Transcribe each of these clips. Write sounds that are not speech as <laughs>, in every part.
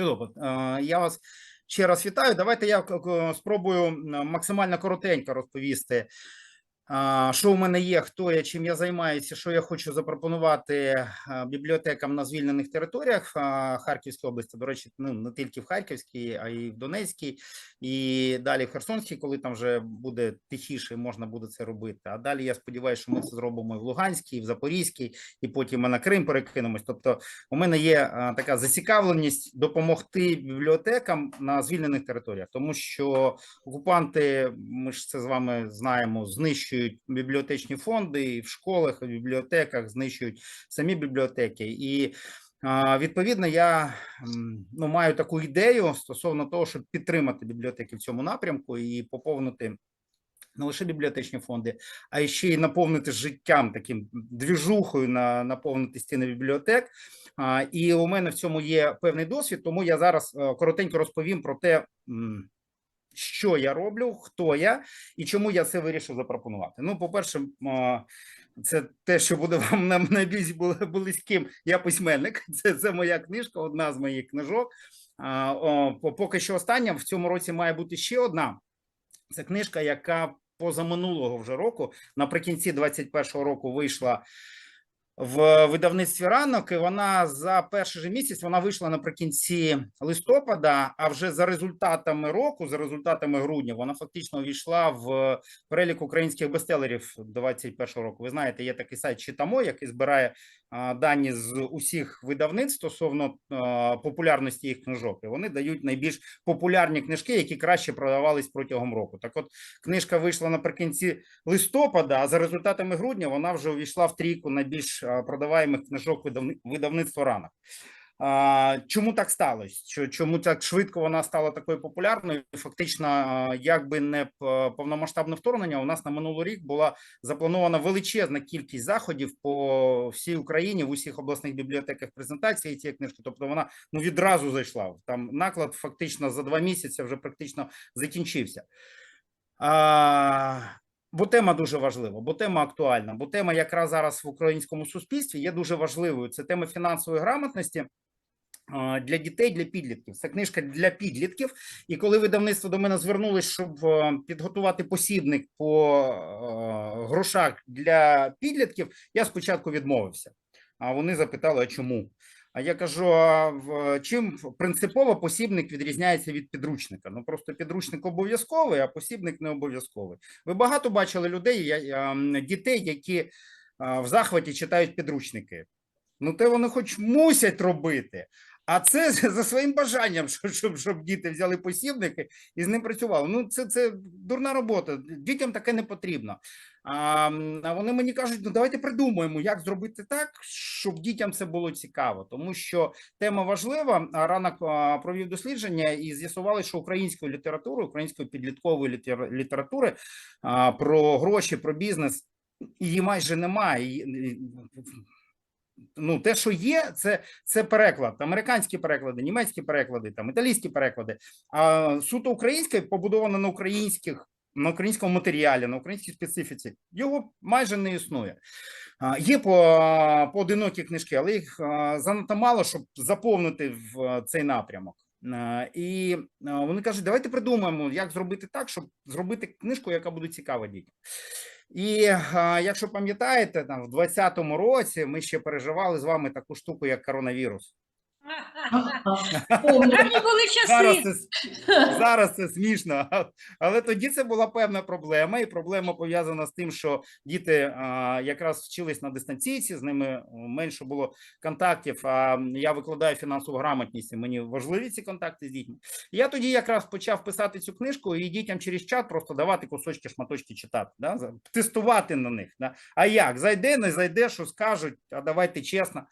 Чудово. Е, Я вас ще раз вітаю. Давайте я к- к- спробую максимально коротенько розповісти, що у мене є, хто я, чим я займаюся, що я хочу запропонувати е, бібліотекам на звільнених територіях а, Харківської області. До речі, ну не тільки в Харківській, а й в Донецькій, і далі в Херсонській, коли там вже буде тихіше, можна буде це робити. А далі я сподіваюся, що ми це зробимо і в Луганській, і в Запорізькій, і потім ми на Крим перекинемось. Тобто, у мене є така зацікавленість допомогти бібліотекам на звільнених територіях, тому що окупанти, ми ж це з вами знаємо, знищують бібліотечні фонди і в школах, і в бібліотеках, знищують самі бібліотеки. І відповідно я ну, маю таку ідею стосовно того, щоб підтримати бібліотеки в цьому напрямку і поповнити. Не лише бібліотечні фонди, а ще й наповнити життям таким двіжухою, на наповнити стіни бібліотек. А, І у мене в цьому є певний досвід, тому я зараз е, коротенько розповім про те, що я роблю, хто я і чому я це вирішив запропонувати. Ну, по-перше, це те, що буде <laughs> вам нам найбільш близьким. Я письменник. <laughs> Це, це моя книжка, одна з моїх книжок. Поки що остання в цьому році має бути ще одна. Це книжка, яка позаминулого вже року, наприкінці 21-го року вийшла в видавництві ранок. І вона за перший же місяць вона вийшла наприкінці листопада. А вже за результатами року, за результатами грудня, вона фактично увійшла в перелік українських бестселерів 21-го року. Ви знаєте, є такий сайт Читамо, який збирає дані з усіх видавництв стосовно популярності їх книжок. І вони дають найбільш популярні книжки, які краще продавались протягом року. Так, от книжка вийшла наприкінці листопада, а за результатами грудня вона вже увійшла в трійку найбільш продаваємих книжок видавни- видавництва ранок. Чому так сталося? Що- Чому так швидко вона стала такою популярною? Фактично, якби не повномасштабне вторгнення, у нас на минулий рік була запланована величезна кількість заходів по всій Україні в усіх обласних бібліотеках презентації цієї книжки. Тобто вона ну відразу зайшла. Там наклад фактично за два місяці вже практично закінчився. А, Бо тема дуже важлива, бо тема актуальна, бо тема якраз зараз в українському суспільстві є дуже важливою. Це тема фінансової грамотності для дітей, для підлітків. Це книжка для підлітків. І коли видавництво до мене звернулось, щоб е, підготувати посібник по е, грошах для підлітків, я спочатку відмовився. А вони запитали, а чому? А я кажу: а чим принципово посібник відрізняється від підручника? Ну просто підручник обов'язковий, а посібник не обов'язковий. Ви багато бачили людей, дітей, які в захваті читають підручники. Ну, те вони хоч мусять робити. А це <laughs> за своїм бажанням, щоб, щоб, діти взяли посібники і з ним працювали. Ну, це, це дурна робота. Дітям таке не потрібно. А, вони мені кажуть: ну давайте придумаємо, як зробити так, щоб дітям це було цікаво, тому що тема важлива. Ранок провів дослідження і з'ясували, що українською літературою, української підліткової літератури про гроші, про бізнес її майже немає. Ну, те, що є, це, це переклад, американські переклади, німецькі переклади, там італійські переклади. А суто українське побудовано на українських, на українському матеріалі, на українській специфіці. Його майже не існує. Є по, поодинокі книжки, але їх занадто мало, щоб заповнити в цей напрямок. І вони кажуть, давайте придумаємо, як зробити так, щоб зробити книжку, яка буде цікава дітям. І якщо пам'ятаєте, там в 2020 році ми ще переживали з вами таку штуку, як коронавірус. Гарні були Зараз це, зараз це смішно, а- але тоді це була певна проблема, і проблема пов'язана з тим, що діти а, якраз вчились на дистанційці, з ними е, менше було контактів. А я викладаю фінансову грамотність, і мені важливі ці контакти з дітьми. Я тоді якраз почав писати цю книжку і дітям через чат просто давати кусочки, шматочки читати, да? за- тестувати на них. Да? А як? Зайде, не зайде, що скажуть, а давайте чесно.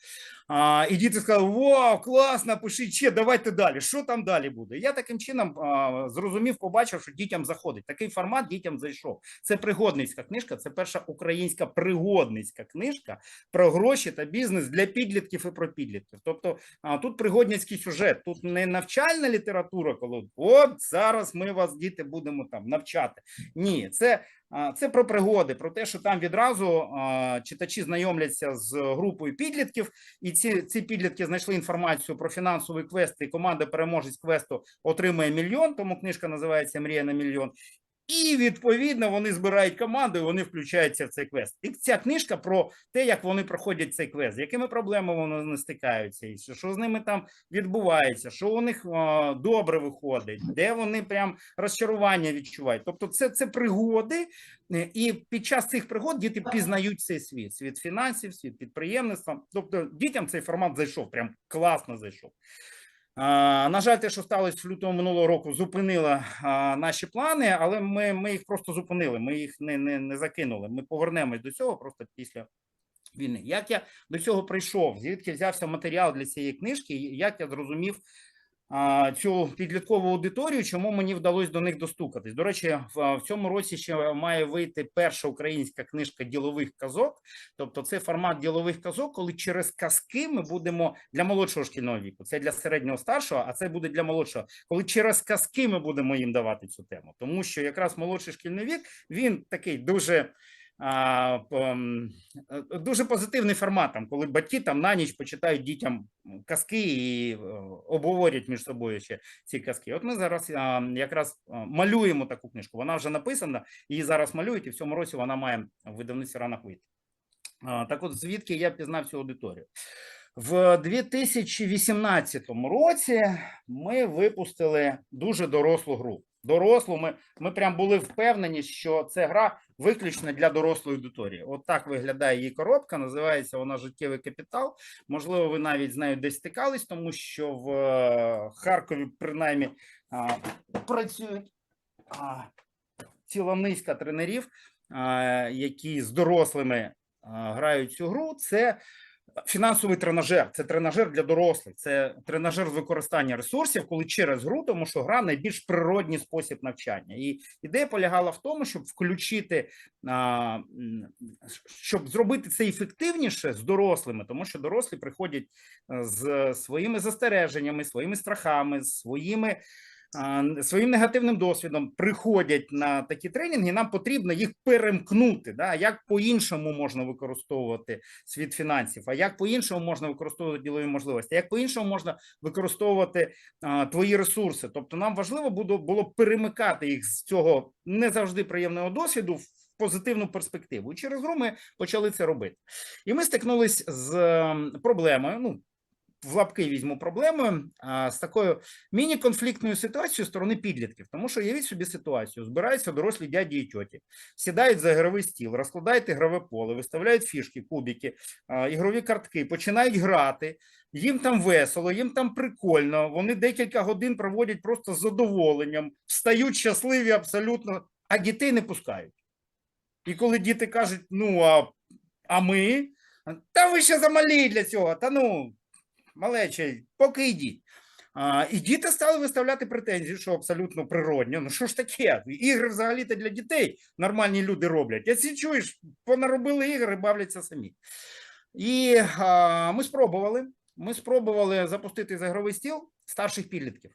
А, і діти сказали: Вау, класно, пишіть ще, давайте далі. Що там далі буде? Я таким чином а, зрозумів, побачив, що дітям заходить. Такий формат дітям зайшов. Це пригодницька книжка, це перша українська пригодницька книжка про гроші та бізнес для підлітків і про підлітків. Тобто а, тут пригодницький сюжет, тут не навчальна література, коли от зараз ми вас, діти, будемо там навчати. Ні, це Це про пригоди, про те, що там відразу читачі знайомляться з групою підлітків, і ці, ці підлітки знайшли інформацію про фінансовий квест, і команда переможець квесту отримує мільйон, тому книжка називається Мрія на мільйон. І відповідно вони збирають команду, і вони включаються в цей квест. І ця книжка про те, як вони проходять цей квест, з якими проблемами вони не стикаються, і що, з ними там відбувається, що у них а, добре виходить, де вони прям розчарування відчувають. Тобто, це, це пригоди, е, і під час цих пригод діти пізнають цей світ: світ фінансів, світ підприємництва. Тобто, дітям цей формат зайшов, прям класно зайшов. На жаль, те, що сталося в лютому минулого року, зупинило наші плани, але ми, ми їх просто зупинили. Ми їх не, не, не закинули. Ми повернемось до цього просто після війни. Як я до цього прийшов? Звідки взявся матеріал для цієї книжки? Як я зрозумів цю підліткову аудиторію, чому мені вдалося до них достукатись? До речі, в, цьому році ще має вийти перша українська книжка ділових казок. Тобто, це формат ділових казок, коли через казки ми будемо для молодшого шкільного віку. Це для середнього старшого, а це буде для молодшого. Коли через казки ми будемо їм давати цю тему, тому що якраз молодший шкільний вік він такий дуже. А, м, е, дуже позитивний формат, там, коли батьки там на ніч почитають дітям казки і е, обговорять між собою ще ці казки. От ми зараз якраз малюємо таку книжку. Вона вже написана, її зараз малюють, і в цьому році вона має в видавництві вийти. Так от звідки я пізнав цю аудиторію? В 2018 році ми випустили дуже дорослу гру. Дорослу, ми, ми прям були впевнені, що це гра виключно для дорослої аудиторії. От так виглядає її коробка. Називається вона Життєвий капітал. Можливо, ви навіть з нею десь стикались, тому що в е, Харкові принаймні працюють ціла низка тренерів, які з дорослими грають цю гру. Це фінансовий тренажер, це тренажер для дорослих, це тренажер з використання ресурсів, коли через гру, тому що гра найбільш природній спосіб навчання. І ідея полягала в тому, щоб включити, щоб зробити це ефективніше з дорослими, тому що дорослі приходять е, з своїми застереженнями, своїми страхами, своїми. Своїм негативним досвідом приходять на такі тренінги, нам потрібно їх перемкнути. Да? Як по-іншому можна використовувати світ фінансів, а як по-іншому можна використовувати ділові можливості, як по-іншому можна використовувати а, твої ресурси. Тобто, нам важливо було перемикати їх з цього не завжди приємного досвіду в позитивну перспективу. І через гру ми почали це робити. І ми стикнулись з ем, проблемою. Ну, в лапки візьму проблемою а, з такою міні-конфліктною ситуацією сторони підлітків. Тому що уявіть собі ситуацію: збираються дорослі дяді і тьоті, сідають за ігровий стіл, розкладають ігрове поле, виставляють фішки, кубики, ігрові картки, починають грати. Їм там весело, їм там прикольно. Вони декілька годин проводять просто з задоволенням, встають щасливі абсолютно, а дітей не пускають. І коли діти кажуть: ну а, а ми, та ви ще замалі для цього, та ну малече, поки йдіть. А, і діти стали виставляти претензії, що абсолютно природньо. Ну що ж таке? Ігри взагалі-то для дітей нормальні люди роблять. А ці чуєш, понаробили ігри, бавляться самі. І а, ми спробували. Ми спробували запустити за ігровий стіл старших підлітків.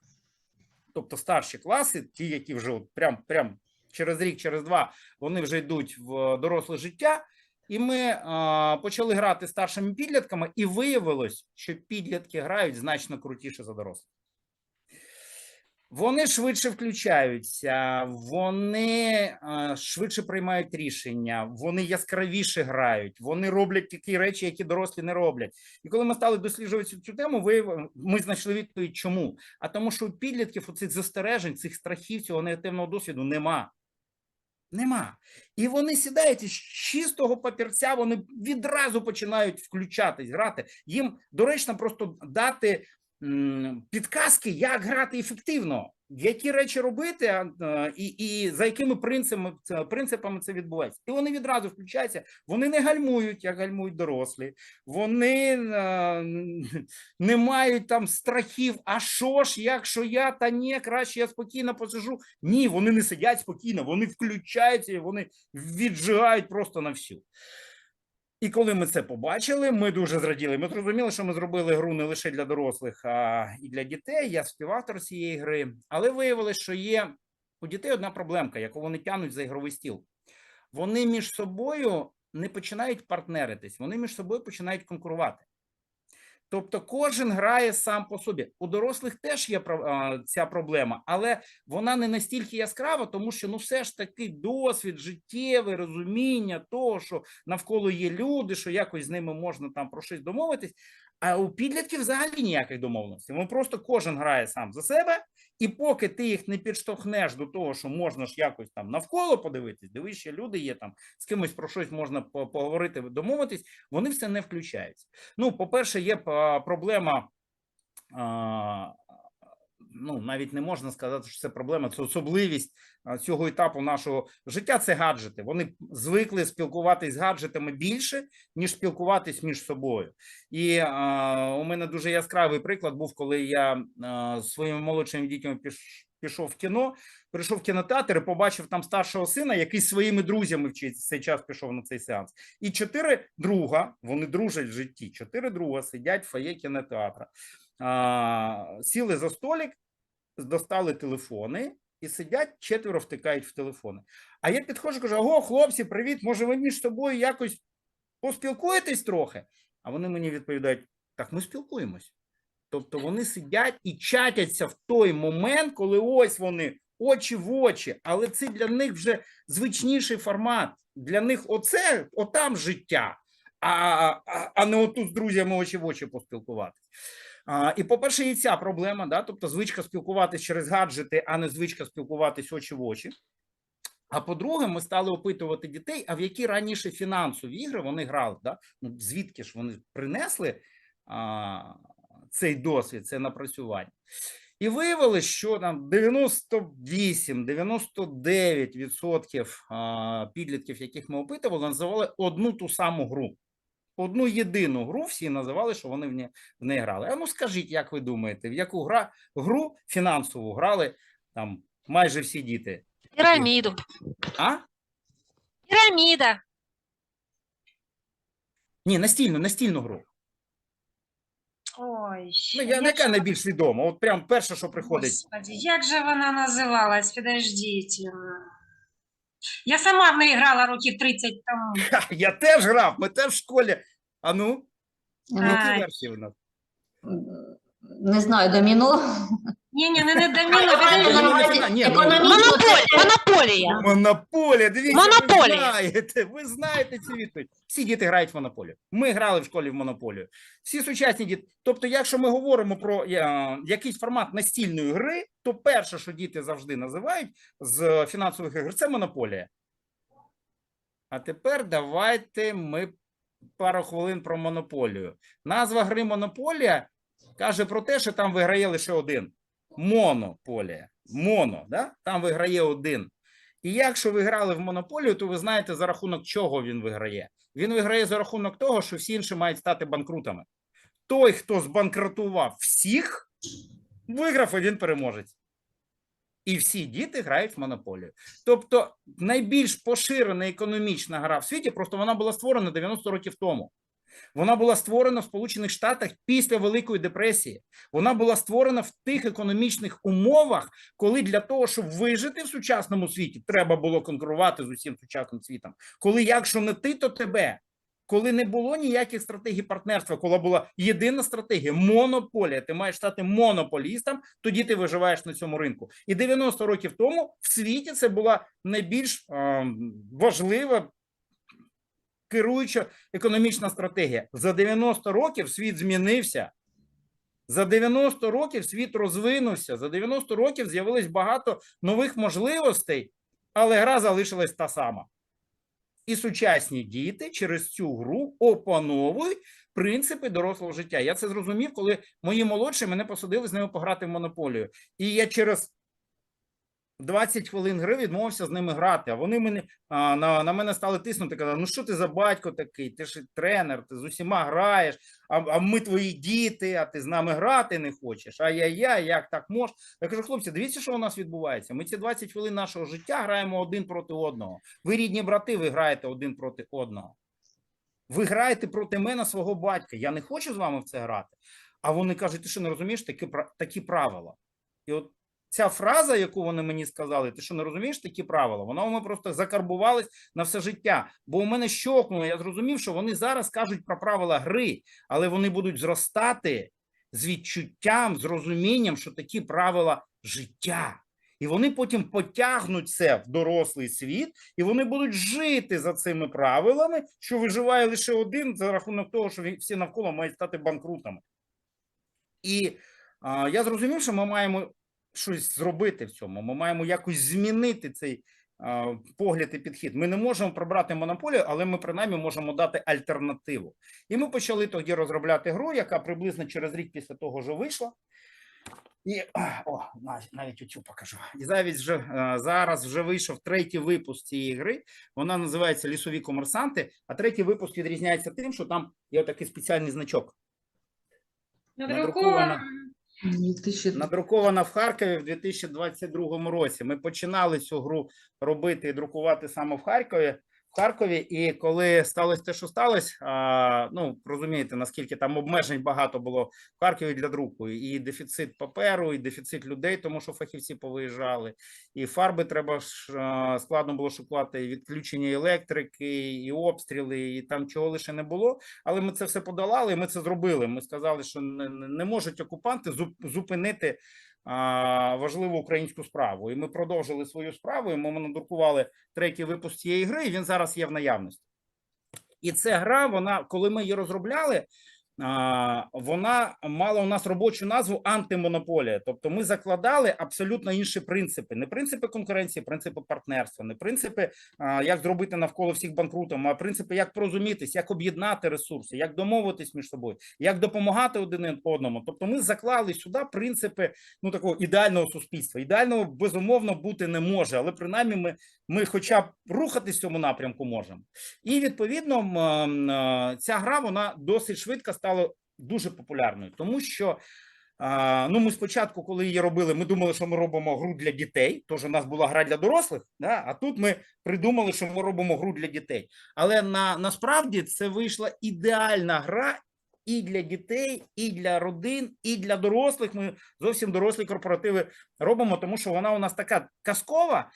Тобто старші класи, ті, які вже от прям, прям через рік, через два, вони вже йдуть в доросле життя. І ми а, почали грати старшими підлітками, і виявилось, що підлітки грають значно крутіше за дорослих. Вони швидше включаються, вони а, швидше приймають рішення, вони яскравіше грають, вони роблять такі речі, які дорослі не роблять. І коли ми стали досліджувати цю- тему, виявили- ми знайшли відповідь, чому? А тому, що у підлітків у цих застережень, цих страхів, цього негативного досвіду нема. Нема. І вони сідають і з чистого папірця, вони відразу починають включатись, грати. Їм доречно просто дати підказки, як грати ефективно, які речі робити, і, і за якими принципами, принципами це відбувається. І вони відразу включаються, вони не гальмують, як гальмують дорослі, вони не мають там страхів. А що ж, якщо я та ні, краще я спокійно посижу. Ні, вони не сидять спокійно, вони включаються, і вони віджигають просто на всю. І коли ми це побачили, ми дуже зраділи. Ми зрозуміли, що ми зробили гру не лише для дорослих, а і для дітей. Я співавтор цієї гри. Але виявилось, що є у дітей одна проблемка, яку вони тянуть за ігровий стіл. вони між собою не починають партнеритись, вони між собою починають конкурувати. Тобто кожен грає сам по собі. У дорослих теж є ця проблема, але вона не настільки яскрава, тому що ну все ж таки досвід, життєве розуміння того, що навколо є люди, що якось з ними можна там про щось домовитись. А у підлітків взагалі ніяких домовленостей. Вони просто кожен грає сам за себе, і поки ти їх не підштовхнеш до того, що можна ж якось там навколо подивитись, дивись, ще люди є там, з кимось про щось можна поговорити, домовитись, вони все не включаються. Ну, по-перше, є проблема. Ну, навіть не можна сказати, що це проблема, це особливість цього етапу нашого життя. Це гаджети. Вони звикли спілкуватись з гаджетами більше, ніж спілкуватись між собою. І а, у мене дуже яскравий приклад був, коли я з своїми молодшими дітьми піш, пішов в кіно, прийшов в кінотеатр і побачив там старшого сина, який своїми друзями в цей- час пішов на цей сеанс. І чотири друга, вони дружать в житті. Чотири друга сидять в фоє кінотеатра. Сіли за столик, достали телефони і сидять, четверо втикають в телефони. А я підходжу, кажу: ого, хлопці, привіт, може ви між собою якось поспілкуєтесь трохи? А вони мені відповідають: так, ми спілкуємось. Тобто вони сидять і чатяться в той момент, коли ось вони очі в очі, але це для них вже звичніший формат. Для них оце, отам життя, а, а, а не отут з друзями очі в очі поспілкуватися. І, по-перше, і ця проблема, да? тобто звичка спілкуватися через гаджети, а не звичка спілкуватись очі в очі. А по-друге, ми стали опитувати дітей, а в які раніше фінансові ігри вони грали. Да? Ну, звідки ж вони принесли а, цей досвід, це напрацювання. І виявилось, що там 98-99% підлітків, яких ми опитували, називали одну ту саму гру. Одну єдину гру всі називали, що вони в неї, в неї грали. А ну скажіть, як ви думаєте, в яку гра, гру фінансову грали там майже всі діти? Пирамиду. А? Пирамида. Ні, настільну, настільну гру. Ой, Ну, я, як яка же- найбільш відома? От прям перше, що приходить. Господи, як же вона називалась? Підождіть. Я сама в неї грала років 30 тому. Ха, я теж грав, ми теж в школі. А ну, які Ай. версії в нас? Не знаю, доміно. Ні, ні, не, не доміно, Монополия. Монополия. Монополія, дивіться, Монополія. ви знаєте, ви знаєте цю відповідь. Всі діти грають в монополію. Ми грали в школі в монополію. Всі сучасні діти. Тобто, якщо ми говоримо про е, якийсь формат настільної гри, то перше, що діти завжди називають з фінансових ігор, це монополія. А тепер давайте ми пару хвилин про монополію. Назва гри Монополія каже про те, що там виграє лише один. Монополія. Моно, да? там виграє один. І якщо ви грали в монополію, то ви знаєте, за рахунок чого він виграє. Він виграє за рахунок того, що всі інші мають стати банкрутами. Той, хто збанкрутував всіх, виграв, і він переможець. І всі діти грають в монополію. Тобто найбільш поширена економічна гра в світі, просто вона була створена 90 років тому. Вона була створена в Сполучених Штатах після Великої депресії. Вона була створена в тих економічних умовах, коли для того, щоб вижити в сучасному світі, треба було конкурувати з усім сучасним світом. Коли якщо не ти, то тебе. Коли не було ніяких стратегій партнерства, коли була єдина стратегія монополія, ти маєш стати монополістом, тоді ти виживаєш на цьому ринку. І 90 років тому в світі це була найбільш е, важлива керуюча економічна стратегія. За 90 років світ змінився. За 90 років світ розвинувся. За 90 років з'явилось багато нових можливостей, але гра залишилась та сама. І сучасні діти через цю гру опановують принципи дорослого життя. Я це зрозумів, коли мої молодші мене посадили з ними пограти в монополію. І я через 20 хвилин гри відмовився з ними грати. А вони мене а, на, на мене стали тиснути. Казали, ну що ти за батько такий? Ти ж тренер, ти з усіма граєш, а, а ми твої діти, а ти з нами грати не хочеш. Ай-яй-яй, як так можеш? Я кажу, хлопці, дивіться, що у нас відбувається. Ми ці 20 хвилин нашого життя граємо один проти одного. Ви рідні брати, ви граєте один проти одного. Ви граєте проти мене свого батька. Я не хочу з вами в це грати. А вони кажуть, ти що не розумієш такі, такі правила. І от ця фраза, яку вони мені сказали, ти що не розумієш такі правила? Вона у мене просто закарбувалась на все життя. Бо у мене щокнуло, я зрозумів, що вони зараз кажуть про правила гри, але вони будуть зростати з відчуттям, з розумінням, що такі правила життя. І вони потім потягнуть це в дорослий світ, і вони будуть жити за цими правилами, що виживає лише один за рахунок того, що всі навколо мають стати банкрутами. І а, я зрозумів, що ми маємо щось зробити в цьому. Ми маємо якось змінити цей погляд і підхід. Ми не можемо прибрати монополію, але ми принаймні можемо дати альтернативу. І ми почали тоді розробляти гру, яка приблизно через рік після того вже вийшла. І <clears throat> о, навіть, оцю покажу. І навіть вже е, зараз вже вийшов третій випуск цієї гри. Вона називається Лісові комерсанти. А третій випуск відрізняється тим, що там є такий спеціальний значок. Надруковано. Надрукована в Харкові в 2022 році. Ми починали цю гру робити і друкувати саме в Харкові. Харкові, і коли сталося те, що сталося, ну розумієте, наскільки там обмежень багато було в Харкові для друку, і дефіцит паперу, і дефіцит людей, тому що фахівці повиїжджали, і фарби треба складно було шукати, і відключення електрики, і обстріли, і там чого лише не було. Але ми це все подолали, і ми це зробили. Ми сказали, що не, можуть окупанти зупинити важливу українську справу. І ми продовжили свою справу. І ми надрукували третій випуск цієї гри. І він зараз є в наявності. І ця гра, вона, коли ми її розробляли, вона мала у нас робочу назву антимонополія. Тобто ми закладали абсолютно інші принципи: не принципи конкуренції, принципи партнерства, не принципи, як зробити навколо всіх банкрутом, а принципи, як порозумітись, як об'єднати ресурси, як домовитись між собою, як допомагати один одному. Тобто, ми заклали сюди принципи ну такого ідеального суспільства. Ідеального безумовно бути не може, але принаймні ми, ми хоча б рухатись в цьому напрямку можемо. І відповідно ця гра вона досить швидко стала дуже популярною, тому що. Ну, ми спочатку, коли її робили, ми думали, що ми робимо гру для дітей. Тож у нас була гра для дорослих. Да? А тут ми придумали, що ми робимо гру для дітей. Але на, насправді це вийшла ідеальна гра і для дітей, і для родин, і для дорослих. Ми зовсім дорослі корпоративи робимо, тому що вона у нас така казкова.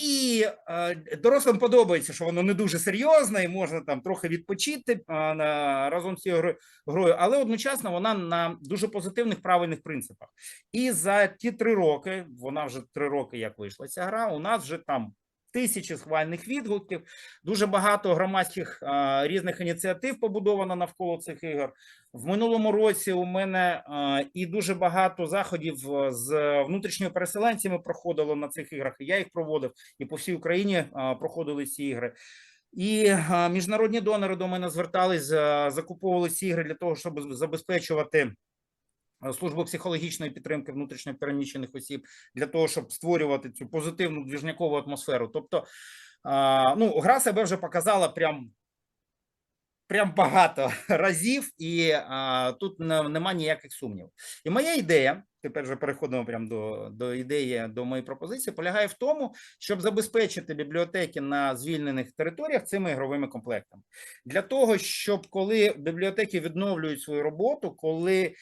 І е, дорослим подобається, що воно не дуже серйозне, і можна там трохи відпочити а, разом з цією грою, але одночасно вона на дуже позитивних правильних принципах. І за ті три роки, вона вже три роки, як вийшла ця гра, у нас вже там тисячі схвальних відгуків, дуже багато громадських а, різних ініціатив побудовано навколо цих ігор. В минулому році у мене а, і дуже багато заходів е, з внутрішніми переселенцями проходило на цих іграх. і Я їх проводив, і по всій Україні а, проходили ці ігри. І а, міжнародні донори до мене звертались, а, закуповували ці ігри для того, щоб забезпечувати службу психологічної підтримки внутрішньо переміщених осіб, для того, щоб створювати цю позитивну двіжнякову атмосферу. Тобто, ну, гра себе вже показала прям. Прям багато <laughs> разів, і а, тут не, нема ніяких сумнівів. І моя ідея, тепер вже переходимо прямо до, до ідеї, до моєї пропозиції, полягає в тому, щоб забезпечити бібліотеки на звільнених територіях цими ігровими комплектами. Для того, щоб коли бібліотеки відновлюють свою роботу, коли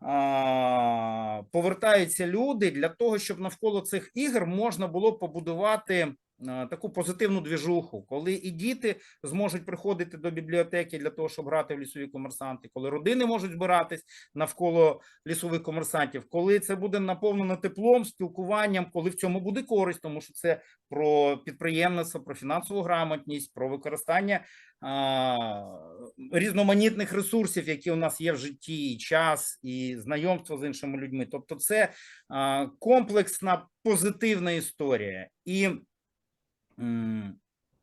а, повертаються люди, для того, щоб навколо цих ігор можна було побудувати таку позитивну двіжуху, коли і діти зможуть приходити до бібліотеки для того, щоб грати в лісові комерсанти, коли родини можуть збиратись навколо лісових комерсантів, коли це буде наповнено теплом, спілкуванням, коли в цьому буде користь, тому що це про підприємництво, про фінансову грамотність, про використання а, різноманітних ресурсів, які у нас є в житті, і час, і знайомство з іншими людьми. Тобто, це а, комплексна позитивна історія. І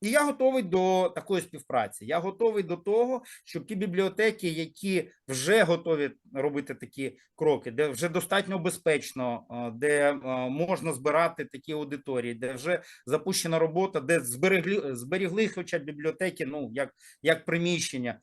І я готовий до такої співпраці. Я готовий до того, щоб ті бібліотеки, які вже готові робити такі кроки, де вже достатньо безпечно, де можна збирати такі аудиторії, де вже запущена робота, де зберегли зберігли, хоча б бібліотеки, ну як, як приміщення.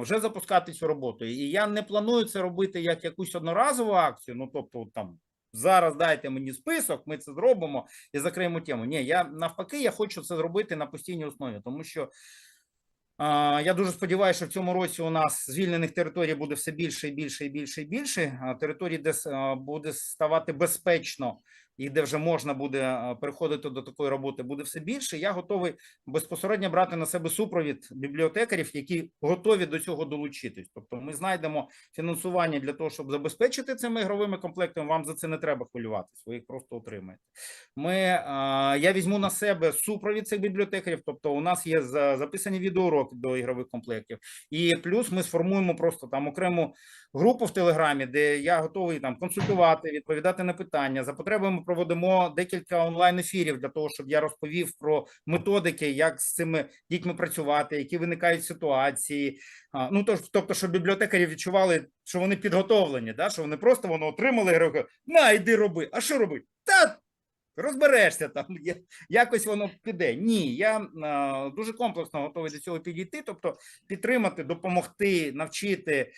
Вже запускати цю роботу, і я не планую це робити як якусь одноразову акцію. Ну тобто, там зараз дайте мені список, ми це зробимо і закриємо тему. Ні, я навпаки, я хочу це зробити на постійній основі, тому що Я дуже сподіваюся, що в цьому році у нас звільнених територій буде все більше і більше і більше і більше. А Територій, де буде ставати безпечно і де вже можна буде переходити до такої роботи, буде все більше. Я готовий безпосередньо брати на себе супровід бібліотекарів, які готові до цього долучитись. Тобто, ми знайдемо фінансування для того, щоб забезпечити цими ігровими комплектами. Вам за це не треба хвилюватись, ви їх просто отримаєте. Ми я візьму на себе супровід цих бібліотекарів. Тобто, у нас є за- записані відеоуроки до ігрових комплектів, і плюс ми сформуємо просто там окрему групу в Телеграмі, де я готовий там консультувати, відповідати на питання. За потреби ми проводимо декілька онлайн ефірів для того, щоб я розповів про методики, як з цими дітьми працювати, які виникають ситуації. Ну тож, тобто, щоб бібліотекарі відчували, що вони підготовлені, да? що вони просто воно отримали і на йди роби. А що робити? Та розберешся там, якось воно піде. Ні, я дуже комплексно готовий до цього підійти, тобто підтримати, допомогти, навчити.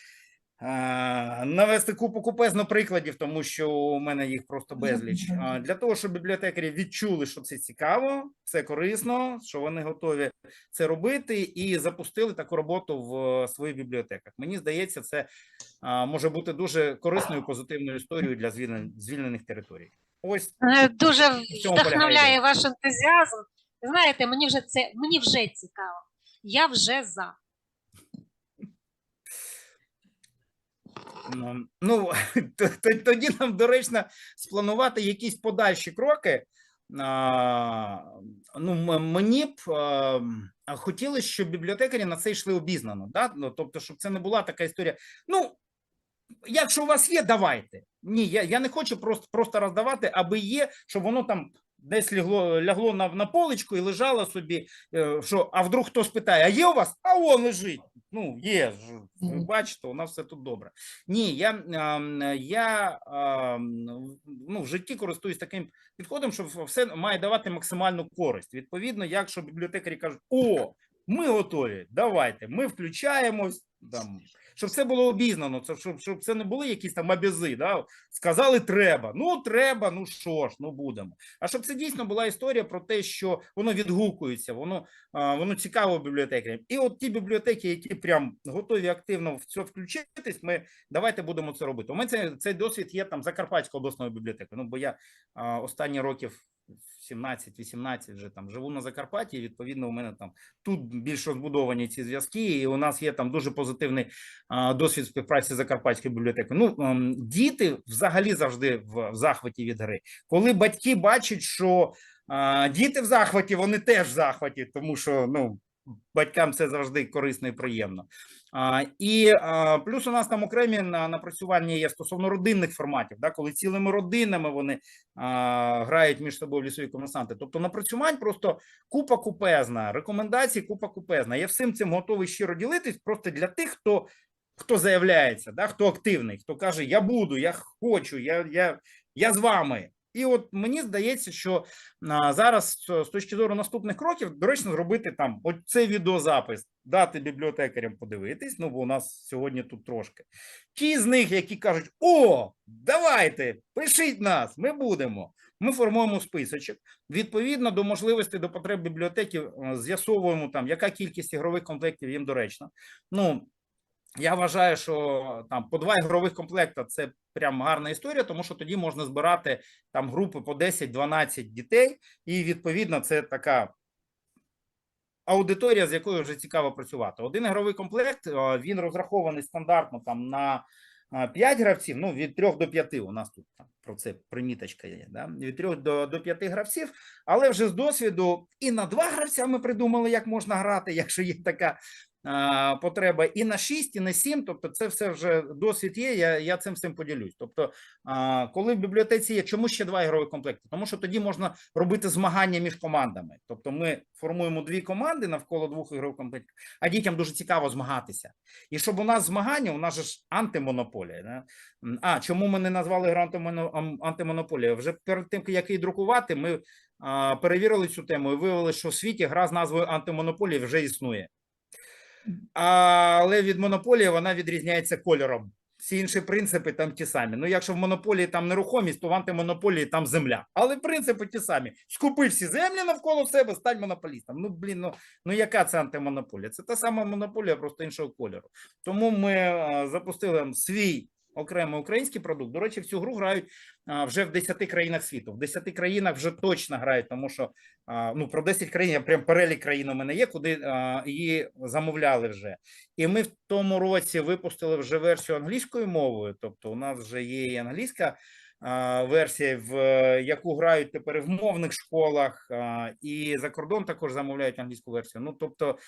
Навести купу купезно прикладів, тому що у мене їх просто безліч. Для того, щоб бібліотекарі відчули, що це цікаво, це корисно, що вони готові це робити, і запустили таку роботу в е, своїх бібліотеках. Мені здається, це може бути дуже корисною позитивною історією для звільнених територій. Ось Е, Дуже вдохновляє ваш ентузіазм. Знаєте, мені вже це мені вже цікаво. Я вже за. Ну, <laughs> тоді нам доречно спланувати якісь подальші кроки. Ну, мені б хотілося, щоб бібліотекарі на це йшли обізнано. Да? Ну, тобто, щоб це не була така історія. Ну, якщо у вас є, давайте. Ні, я, я не хочу просто, просто роздавати, аби є, щоб воно там десь лягло, лягло на, на поличку і лежало собі. е, Що, а вдруг хтось питає: а є у вас? А он лежить. Ну, є. Ви бачите, у нас все тут добре. Ні, я, ем, я ем, ну, в житті користуюсь таким підходом, що все має давати максимальну користь. Відповідно, якщо бібліотекарі кажуть, о, ми готові, давайте, ми включаємось. Там, щоб це було обізнано, щоб, щоб це не були якісь там абізи, да? сказали треба. Ну треба, ну що ж, ну будемо. А щоб це дійсно була історія про те, що воно відгукується, воно, воно цікаво бібліотекарям. І от ті бібліотеки, які прям готові активно в це включитись, ми давайте будемо це робити. У мене цей, досвід є там Закарпатською обласною бібліотекою. Ну бо я останні років 17-18 вже там живу на Закарпатті. і, Відповідно, у мене там тут більш розбудовані ці зв'язки, і у нас є там дуже позитивний а, досвід співпраці з Закарпатською бібліотекою. Ну а, діти взагалі завжди в, в захваті від гри. Коли батьки бачать, що а, діти в захваті, вони теж в захваті, тому що ну. Батькам це завжди корисно і приємно. А, і а, плюс у нас там окремі на- напрацювання є стосовно родинних форматів, да, коли цілими родинами вони а, грають між собою в лісові комерсанти. Тобто напрацювань просто купа купезна, рекомендацій купа купезна. Я всім цим готовий щиро ділитись просто для тих, хто, хто заявляється, да, хто активний, хто каже: Я буду, я хочу, я, я, я з вами. І от мені здається, що зараз з точки зору наступних кроків доречно зробити там оцей відеозапис, дати бібліотекарям подивитись. Ну бо у нас сьогодні тут трошки. Ті з них, які кажуть: О, давайте, пишіть нас, ми будемо. Ми формуємо списочок. Відповідно до можливостей до потреб бібліотеки, з'ясовуємо там, яка кількість ігрових комплектів їм доречна. Ну я вважаю, що там по два ігрових комплекта це прям гарна історія, тому що тоді можна збирати там групи по 10-12 дітей, і відповідно це така аудиторія, з якою вже цікаво працювати. Один ігровий комплект е, він розрахований стандартно там на 5 гравців, ну від 3 до 5, у нас тут там про це приміточка є, да? від 3 до, до 5 гравців, але вже з досвіду і на 2 гравця ми придумали, як можна грати, <laughs> якщо є така потреба, і на 6, і на 7, тобто це все вже досвід є, я, я цим всім поділюсь. Тобто, коли в бібліотеці є, чому ще два ігрові комплекти? Тому що тоді можна робити змагання між командами. Тобто ми формуємо дві команди навколо двох ігрових комплектів, а дітям дуже цікаво змагатися. І щоб у нас змагання, у нас же ж антимонополія. Да? А чому ми не назвали ам- антимонополія? Вже перед тим, як її друкувати, ми перевірили цю тему і виявили, що в світі гра з назвою антимонополія вже існує. Але від монополії вона відрізняється кольором. Всі інші принципи там ті самі. Ну, якщо в монополії там нерухомість, то в антимонополії там земля. Але принципи ті самі. Скупи всі землі навколо себе, стань монополістом. Ну, блін, ну, ну яка це антимонополія? Це та сама монополія, просто іншого кольору. Тому ми е, запустили свій окремий український продукт. До речі, в цю гру грають вже в 10 країнах світу. В 10 країнах вже точно грають, тому що ну про 10 країн я прям перелік країн у мене є, куди її замовляли вже. І ми в тому році випустили вже версію англійською мовою. Тобто, у нас вже є і англійська версія, в яку грають тепер в мовних школах, і за кордон також замовляють англійську версію. Ну тобто,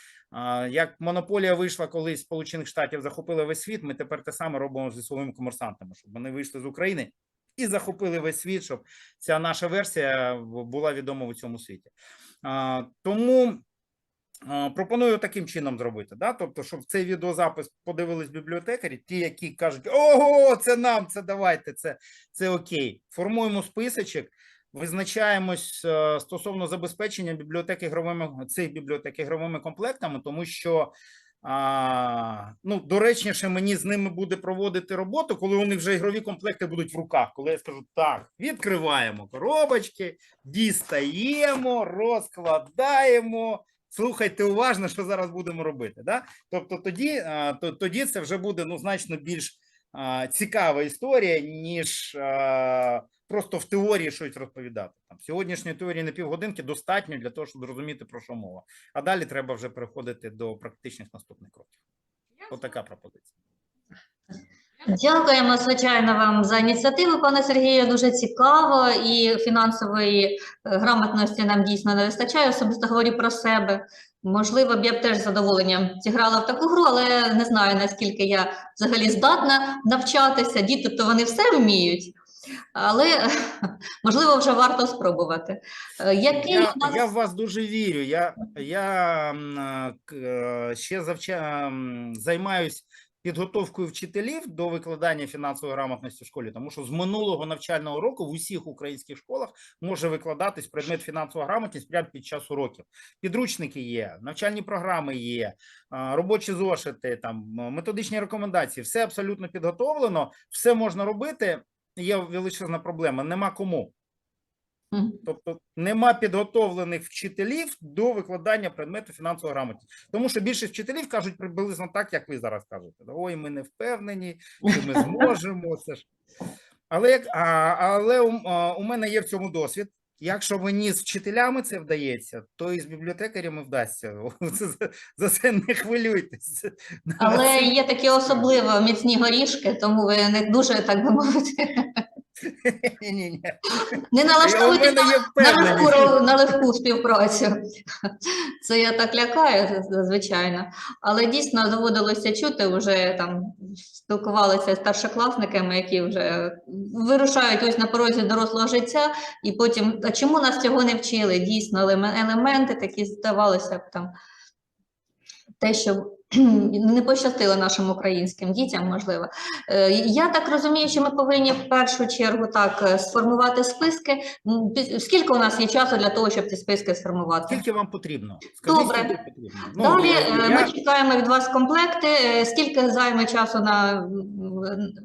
як монополія вийшла колись Сполучених Штатів, захопила весь світ. Ми тепер те саме робимо зі своїми комерсантами, щоб вони вийшли з України і захопили весь світ, щоб ця наша версія була відома у цьому світі. А, Тому пропоную таким чином зробити. Да? Тобто, щоб цей відеозапис подивились бібліотекарі, ті, які кажуть, ого, це нам, це давайте, це, це окей. Формуємо списочок. Визначаємось е, стосовно забезпечення бібліотеки ігровими цих бібліотек ігровими комплектами, тому що а, ну, доречніше мені з ними буде проводити роботу, коли них вже ігрові комплекти будуть в руках. Коли я скажу так, відкриваємо коробочки, дістаємо, розкладаємо. Слухайте уважно, що зараз будемо робити. Да? Тобто тоді, то, тоді це вже буде ну, значно більш а, цікава історія, ніж а, просто в теорії щось розповідати. Там сьогоднішньої теорії на півгодинки достатньо для того, щоб зрозуміти про що мова. А далі треба вже переходити до практичних наступних кроків. Отака пропозиція. Дякуємо, звичайно, вам за ініціативу, пане Сергію. Дуже цікаво і фінансової е, грамотності нам дійсно не вистачає. Особисто говорю про себе. Можливо, б я б теж з задоволенням зіграла в таку гру, але не знаю наскільки я взагалі здатна навчатися. Діти то вони все вміють. Але <laughs> можливо вже варто спробувати. Е, Який Я, нас я в вас дуже вірю. Я, я е, ще завча, м, займаюсь підготовкою вчителів до викладання фінансової грамотності в школі, тому що з минулого навчального року в усіх українських школах може викладатись предмет фінансова грамотність прямо під час уроків. Підручники є, навчальні програми є, робочі зошити, там методичні рекомендації. Все абсолютно підготовлено, все можна робити. Є величезна проблема. Нема кому. Тобто нема підготовлених вчителів до викладання предмету фінансової грамотності. Тому що більшість вчителів кажуть приблизно так, як ви зараз кажете. Ой, ми не впевнені, що ми <laughs> зможемо. Це ж. Але, як, а, але у, а, у мене є в цьому досвід. Якщо мені з вчителями це вдається, то і з бібліотекарями вдасться. <laughs> Це, за це не хвилюйтесь. але є такі <laughs> особливо міцні горішки, тому ви не дуже так би мовити. <laughs> Ні, ні, ні. Не налаштовуйте є на легку, на легку співпрацю. Це я так лякаю, звичайно. Але дійсно доводилося чути, вже там спілкувалися з старшокласниками, які вже вирушають ось на порозі дорослого життя, і потім, а чому нас цього не вчили? Дійсно, елементи такі здавалося б там. Те, що не пощастило нашим українським дітям, можливо. Е, Я так розумію, що ми повинні в першу чергу так е, сформувати списки. Скільки у нас є часу для того, щоб ці списки сформувати? Скільки вам потрібно? Скажіть, Добре. скільки потрібно. Ну, Далі я- е, ми чекаємо від вас комплекти. Скільки займе часу на,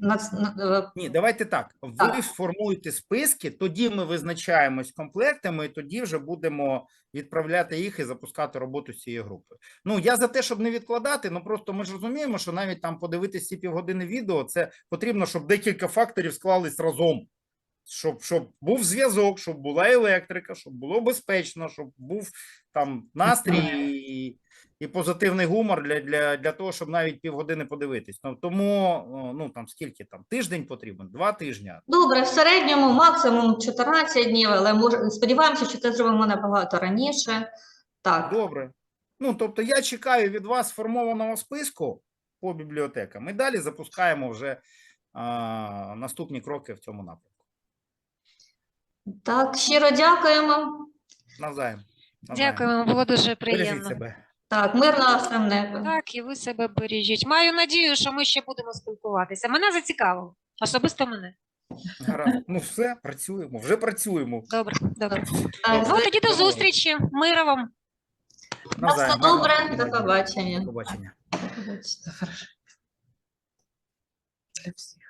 на, на Ні, давайте так. Ви Так. формуєте списки, тоді ми визначаємось комплектами, і тоді вже будемо відправляти їх і запускати роботу з цією групою. Ну я за те, щоб не відкладати. Ну просто ми ж розуміємо, що навіть там подивитися ці півгодини відео, це потрібно, щоб декілька факторів склались разом. Щоб, щоб був зв'язок, щоб була електрика, щоб було безпечно, щоб був там настрій і, і позитивний гумор для, для, для того, щоб навіть півгодини подивитись. Ну, тому ну там скільки там тиждень потрібен, два тижні. добре, в середньому максимум 14 днів, але може сподіваємося, що це зробимо набагато раніше. Так, Добре. Ну тобто я чекаю від вас сформованого списку по бібліотекам. І далі запускаємо вже а, наступні кроки в цьому напрямку. так, щиро дякуємо. Навзаєм. навзаєм. Дякуємо, було дуже Бережіть приємно. себе. Так, мирного всім неба. Так, і ви себе бережіть. Маю надію, що ми ще будемо спілкуватися. Мене зацікавило. Особисто мене. Гаразд. Ну все, працюємо, вже працюємо. Добре, добре. Так, Ну тоді до зустрічі. Мира вам. На все добре, до побачення. До побачення. Побачення. для всіх.